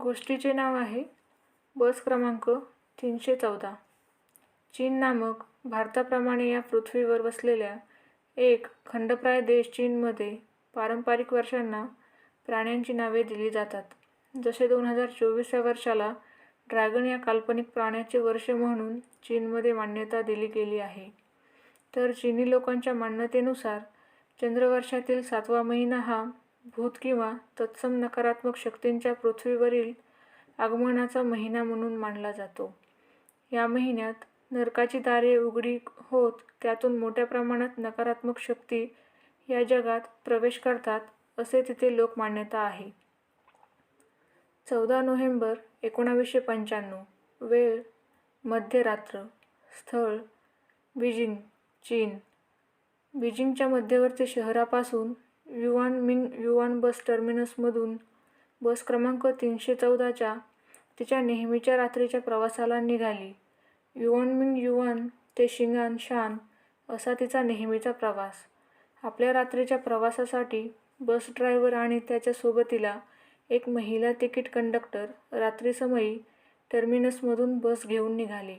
गोष्टीचे नाव आहे बस क्रमांक तीनशे चौदा. चीन नामक भारताप्रमाणे या पृथ्वीवर वसलेल्या एक खंडप्राय देश चीनमध्ये पारंपरिक वर्षांना प्राण्यांची नावे दिली जातात. जसे दोन हजार चोवीस या वर्षाला ड्रॅगन या काल्पनिक प्राण्याचे वर्ष म्हणून चीनमध्ये मान्यता दिली गेली आहे. तर चीनी लोकांच्या मान्यतेनुसार चंद्रवर्षातील सातवा महिना हा भूत किंवा तत्सम नकारात्मक शक्तींच्या पृथ्वीवरील आगमनाचा महिना म्हणून मानला जातो. या महिन्यात नरकाची दारे उघडी होत त्यातून मोठ्या प्रमाणात नकारात्मक शक्ती या जगात प्रवेश करतात असे तिथे लोकमान्यता आहे. चौदा नोव्हेंबर एकोणावीसशे पंच्याण्णव वेळ मध्यरात्र स्थळ बीजिंग चीन. बीजिंगच्या मध्यवर्ती शहरापासून युवान मिन युवान बस टर्मिनसमधून बस क्रमांक तीनशे चौदाच्या तिच्या नेहमीच्या रात्रीच्या प्रवासाला निघाली. युआनमिंग युवान ते शिंगान शान असा तिचा नेहमीचा प्रवास. आपल्या रात्रीच्या प्रवासासाठी बस ड्रायव्हर आणि त्याच्या सोबतीला एक महिला तिकीट कंडक्टर रात्रीसमयी टर्मिनसमधून बस घेऊन निघाली.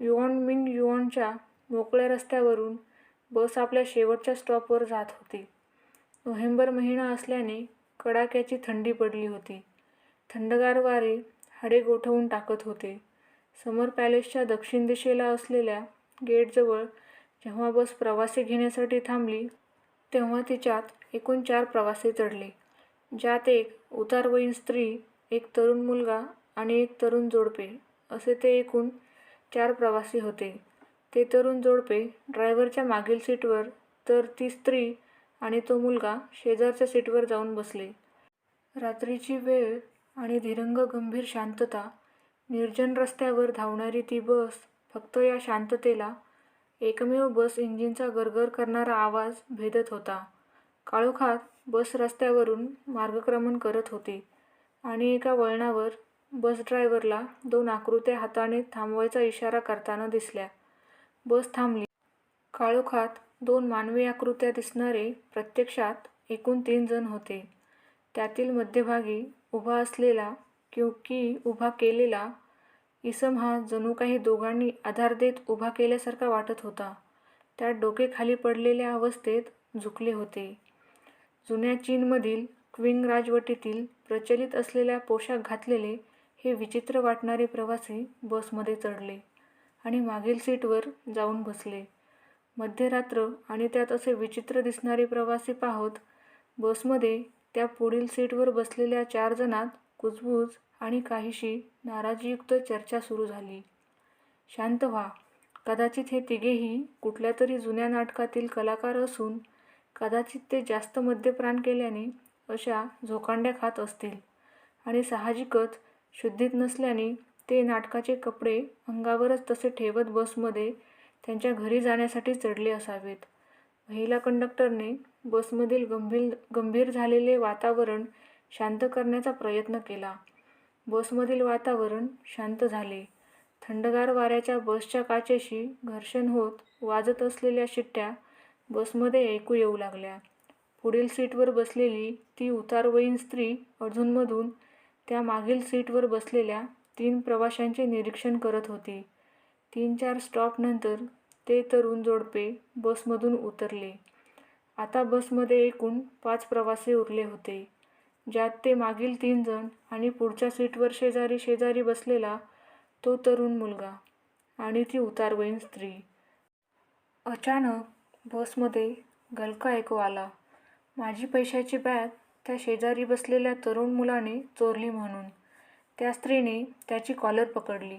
युवान मिन युवानच्या मोकळ्या रस्त्यावरून बस आपल्या शेवटच्या स्टॉपवर जात होती. नोव्हेंबर महिना असल्याने कडाक्याची थंडी पडली होती. थंडगार वारे हाडे गोठवून टाकत होते. समर पॅलेसच्या दक्षिण दिशेला असलेल्या गेटजवळ जेव्हा बस प्रवासी घेण्यासाठी थांबली तेव्हा तिच्यात एकूण चार प्रवासी चढले ज्यात एक उतारवयीन स्त्री एक तरुण मुलगा आणि एक तरुण जोडपे असे ते एकूण चार प्रवासी होते. ते तरुण जोडपे ड्रायव्हरच्या मागील सीटवर तर ती स्त्री आणि तो मुलगा शेजारच्या सीटवर जाऊन बसले. रात्रीची वेळ आणि धीरंग गंभीर शांतता निर्जन रस्त्यावर धावणारी ती बस फक्त या शांततेला एकमेव बस इंजिनचा गरगर करणारा आवाज भेदत होता. काळोखात बस रस्त्यावरून मार्गक्रमण करत होती आणि एका वळणावर बस ड्रायव्हरला दोन आकृत्या हाताने थांबवायचा इशारा करताना दिसल्या. बस थांबली. काळोखात दोन मानवी आकृत्या दिसणारे प्रत्यक्षात एकूण तीन जण होते. त्यातील मध्यभागी उभा असलेला किंव की उभा केलेला इसम हा जणू काही दोघांनी आधार देत उभा केल्यासारखा वाटत होता. त्यात डोके खाली पडलेल्या अवस्थेत झुकले होते. जुन्या चीनमधील क्विंग राजवटीतील प्रचलित असलेल्या पोशाख घातलेले हे विचित्र वाटणारे प्रवासी बसमध्ये चढले आणि मागील सीटवर जाऊन बसले. मध्यरात्र आणि त्यात असे विचित्र दिसणारे प्रवासी पाहत बसमध्ये त्या पुढील सीटवर बसलेल्या चार जणात कुजबूज आणि काहीशी नाराजीयुक्त चर्चा सुरू झाली. शांत व्हा. कदाचित हे तिघेही कुठल्या तरी जुन्या नाटकातील कलाकार असून कदाचित ते जास्त मद्यप्राण केल्याने अशा झोकांड्या खात असतील आणि साहजिकच शुद्धीत नसल्याने ते नाटकाचे कपडे अंगावरच तसे ठेवत बसमध्ये त्यांच्या घरी जाण्यासाठी चढले असावेत. महिला कंडक्टरने बसमधील गंभीर गंभीर झालेले वातावरण शांत करण्याचा प्रयत्न केला. बसमधील वातावरण शांत झाले. थंडगार वाऱ्याच्या बसच्या काचेशी घर्षण होत वाजत असलेल्या शिट्ट्या बसमध्ये ऐकू येऊ लागल्या. पुढील सीटवर बसलेली ती उतारवयीन स्त्री अधूनमधून त्या मागील सीटवर बसलेल्या तीन प्रवाशांचे निरीक्षण करत होती. तीन चार स्टॉपनंतर ते तरुण जोडपे बसमधून उतरले. आता बसमध्ये एकूण पाच प्रवासी उरले होते ज्यात ते मागील तीन जण आणि पुढच्या सीटवर शेजारी शेजारी बसलेला तो तरुण मुलगा आणि ती उतारवयीन स्त्री. अचानक बसमध्ये गलका ऐकू आला. माझी पैशाची बॅग त्या शेजारी बसलेल्या तरुण मुलाने चोरली म्हणून. त्या स्त्रीने त्याची कॉलर पकडली.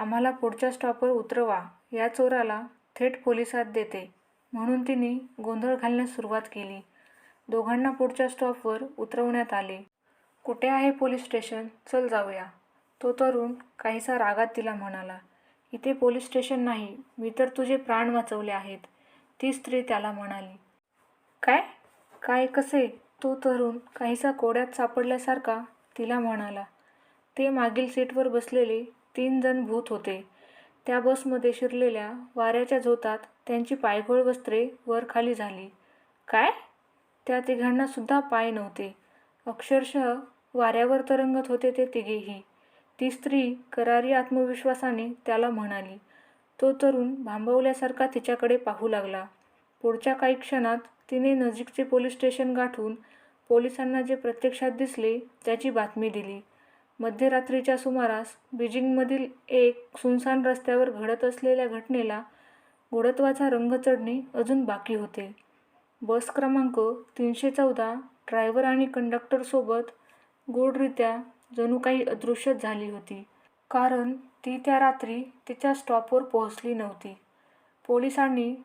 आम्हाला पुढच्या स्टॉपवर उतरवा. या चोराला थेट पोलिसात देते. म्हणून तिने गोंधळ घालण्यास सुरुवात केली. दोघांना पुढच्या स्टॉपवर उतरवण्यात आले. कुठे आहे पोलीस स्टेशन? चल जाऊया. तो तरुण काहीसा रागात तिला म्हणाला इथे पोलीस स्टेशन नाही. मी तर तुझे प्राण वाचवले आहेत. ती स्त्री त्याला म्हणाली काय? काय कसे? तो तरुण काहीसा कोड्यात सापडल्यासारखा तिला म्हणाला. ते मागील सीटवर बसलेले तीन जण भूत होते. त्या बसमध्ये शिरलेल्या वाऱ्याच्या झोतात त्यांची पायघोळ वस्त्रे वर खाली झाली. काय? त्या तिघांनासुद्धा पाय नव्हते. अक्षरशः वाऱ्यावर तरंगत होते ते तिघेही. ती स्त्री करारी आत्मविश्वासाने त्याला म्हणाली तो तरुण भांबवल्यासारखा तिच्याकडे पाहू लागला. पुढच्या काही क्षणात तिने नजीकचे पोलीस स्टेशन गाठून पोलिसांना जे प्रत्यक्षात दिसले त्याची बातमी दिली. मध्यरात्रीच्या सुमारास बीजिंगमधील एक सुनसान रस्त्यावर घडत असलेल्या घटनेला गुडत्वाचा रंग चढणे अजून बाकी होते. बस क्रमांक तीनशे चौदा ड्रायव्हर आणि कंडक्टरसोबत गोडरित्या जणू काही अदृश्यच झाली होती. कारण ती त्या रात्री तिच्या स्टॉपवर पोहोचली नव्हती. पोलिसांनी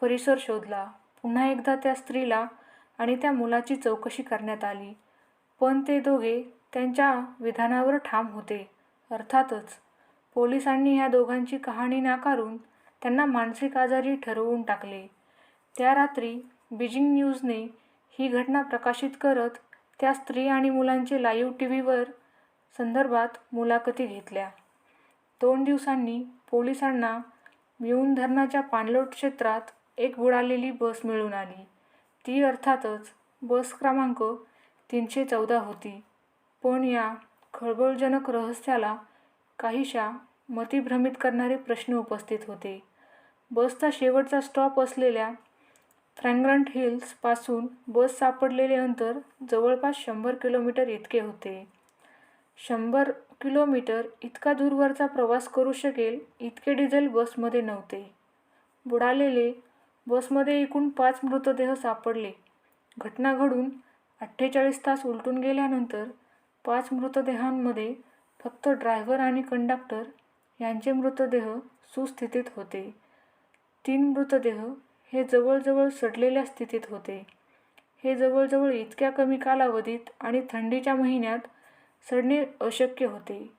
परिसर शोधला. पुन्हा एकदा त्या स्त्रीला आणि त्या मुलाची चौकशी करण्यात आली. पण ते दोघे त्यांच्या विधानावर ठाम होते. अर्थातच पोलिसांनी ह्या दोघांची कहाणी नाकारून त्यांना मानसिक आजारी ठरवून टाकले. त्या रात्री बीजिंग न्यूजने ही घटना प्रकाशित करत त्या स्त्री आणि मुलांचे लाईव्ह टी व्हीवर संदर्भात मुलाखती घेतल्या. दोन दिवसांनी पोलिसांना मिळून धरणाच्या पाणलोट क्षेत्रात एक बुडालेली बस मिळून आली. ती अर्थातच बस क्रमांक तीनशे चौदा होती. पण या खळबळजनक रहस्याला काहीशा मतिभ्रमित करणारे प्रश्न उपस्थित होते. बसचा शेवटचा स्टॉप असलेल्या फ्रँग्रंट हिल्सपासून बस सापडलेले अंतर जवळपास शंभर किलोमीटर इतके होते. शंभर किलोमीटर इतका दूरवरचा प्रवास करू शकेल इतके डिझेल बसमध्ये नव्हते. बुडालेले बसमध्ये एकूण पाच मृतदेह सापडले. घटना घडून अठ्ठेचाळीस तास उलटून गेल्यानंतर पाच मृतदेहांमध्ये फक्त ड्रायव्हर आणि कंडक्टर यांचे मृतदेह सुस्थितीत होते. तीन मृतदेह हे जवळजवळ सडलेल्या स्थितीत होते. हे जवळजवळ इतक्या कमी कालावधीत आणि थंडीच्या महिन्यात सडणे अशक्य होते.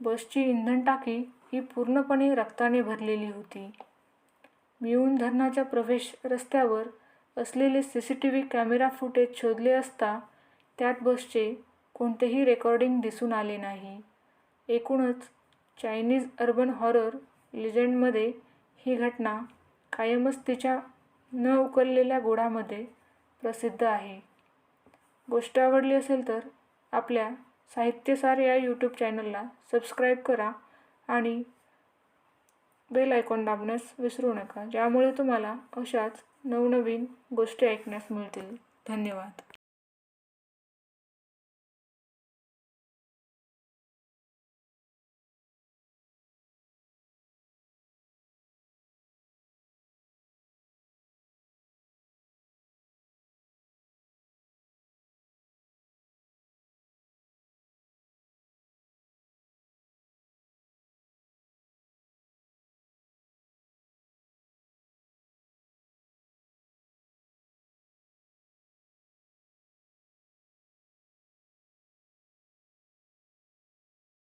बसची इंधन टाकी ही पूर्णपणे रक्ताने भरलेली होती. मिऊन धरणाच्या प्रवेश रस्त्यावर असलेले C C T V camera footage शोधले असता त्यात बसचे कोणतेही रेकॉर्डिंग दिसून आले नाही. एकूणच चायनीज अर्बन हॉरर लिजेंडमध्ये ही घटना कायमच तिच्या न उकललेल्या गोडामध्ये प्रसिद्ध आहे. गोष्ट आवडली असेल तर आपल्या साहित्यसार या यूट्यूब चॅनलला सबस्क्राईब करा आणि बेल आयकॉन दाबण्यास विसरू नका ज्यामुळे तुम्हाला अशाच नवनवीन गोष्टी ऐकण्यास मिळतील. धन्यवाद.